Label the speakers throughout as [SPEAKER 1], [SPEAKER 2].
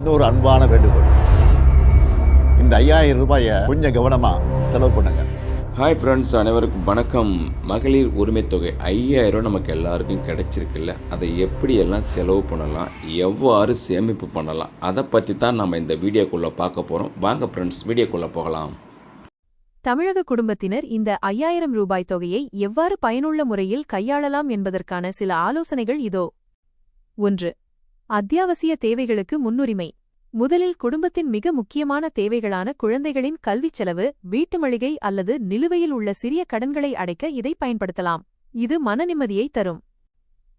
[SPEAKER 1] இன்னொரு அன்பான வேண்டுகோள். இந்த ஐயாயிரம் ரூபாயை கொஞ்சம் கவனமா செலவு பண்ணுங்க.
[SPEAKER 2] ஹாய் ஃப்ரெண்ட்ஸ் அனைவருக்கும் வணக்கம். மகளிர் உரிமைத் தொகை ஐயாயிரம் நமக்கு எல்லாருக்கும் கிடைச்சிருக்குல்ல. அதை எப்படியெல்லாம் செலவு பண்ணலாம் எவ்வாறு சேமிப்பு பண்ணலாம் அதை பற்றி தான் நம்ம இந்த வீடியோக்குள்ளே பார்க்க போகிறோம் வாங்க ஃப்ரெண்ட்ஸ் வீடியோக்குள்ளே போகலாம்.
[SPEAKER 3] தமிழக குடும்பத்தினர் இந்த ஐயாயிரம் ரூபாய் தொகையை எவ்வாறு பயனுள்ள முறையில் கையாளலாம் என்பதற்கான சில ஆலோசனைகள் இதோ. ஒன்று அத்தியாவசிய தேவைகளுக்கு முன்னுரிமை. முதலில் குடும்பத்தின் மிக முக்கியமான தேவைகளான குழந்தைகளின் கல்விச் செலவு வீட்டு மளிகை அல்லது நிலுவையில் உள்ள சிறிய கடன்களை அடைக்க இதை பயன்படுத்தலாம். இது மன நிம்மதியை தரும்.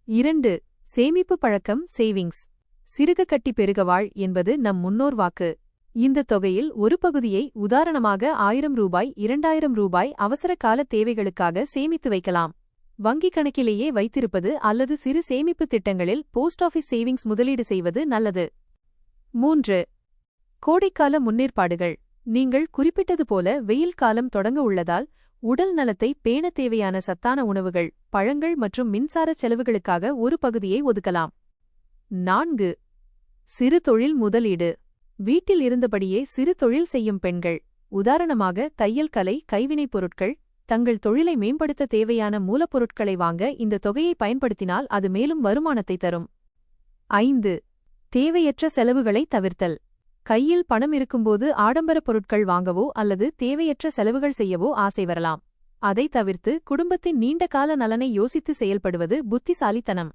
[SPEAKER 3] இரண்டு சேமிப்பு பழக்கம் சேவிங்ஸ் சிறுக கட்டி பெருகவாழ் என்பது நம் முன்னோர் வாக்கு. இந்த தொகையில் ஒரு பகுதியை உதாரணமாக ஆயிரம் ரூபாய் இரண்டாயிரம் ரூபாய் அவசர கால தேவைகளுக்காக சேமித்து வைக்கலாம். வங்கிக் கணக்கிலேயே வைத்திருப்பது அல்லது சிறு சேமிப்பு திட்டங்களில் போஸ்ட் ஆஃபீஸ் சேவிங்ஸ் முதலீடு செய்வது நல்லது. மூன்று கோடைக்கால முன்னேற்பாடுகள். நீங்கள் குறிப்பிட்டது போல வெயில் காலம் தொடங்க உள்ளதால் உடல் நலத்தை பேண தேவையான சத்தான உணவுகள் பழங்கள் மற்றும் மின்சார செலவுகளுக்காக ஒரு பகுதியை ஒதுக்கலாம். நான்கு சிறு தொழில் முதலீடு. வீட்டில் இருந்தபடியே சிறு தொழில் செய்யும் பெண்கள் உதாரணமாக தையல் கலை கைவினைப் பொருட்கள் தங்கள் தொழிலை மேம்படுத்த தேவையான மூலப்பொருட்களை வாங்க இந்த தொகையை பயன்படுத்தினால் அது மேலும் வருமானத்தை தரும். ஐந்து. தேவையற்ற செலவுகளை தவிர்த்தல். கையில் பணம் இருக்கும்போது ஆடம்பர பொருட்கள் வாங்கவோ அல்லது தேவையற்ற செலவுகள் செய்யவோ ஆசை வரலாம். அதை தவிர்த்து குடும்பத்தின் நீண்ட கால நலனை யோசித்து செயல்படுவது புத்திசாலித்தனம்.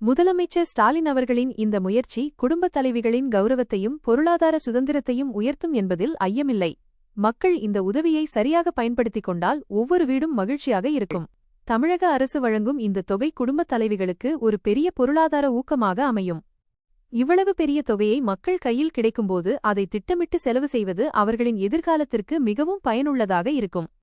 [SPEAKER 3] முதலமைச்சர் ஸ்டாலின் அவர்களின் இந்த முயற்சி குடும்பத் தலைவிகளின் கௌரவத்தையும் பொருளாதார சுதந்திரத்தையும் உயர்த்தும் என்பதில் ஐயமில்லை. மக்கள் இந்த உதவியை சரியாக பயன்படுத்திக் கொண்டால் ஒவ்வொரு வீடும் மகிழ்ச்சியாக இருக்கும். தமிழக அரசு வழங்கும் இந்த தொகை குடும்பத் தலைவிகளுக்கு ஒரு பெரிய பொருளாதார ஊக்கமாக அமையும். இவ்வளவு பெரிய தொகையை மக்கள் கையில் கிடைக்கும்போது அதை திட்டமிட்டு செலவு செய்வது அவர்களின் எதிர்காலத்திற்கு மிகவும் பயனுள்ளதாக இருக்கும்.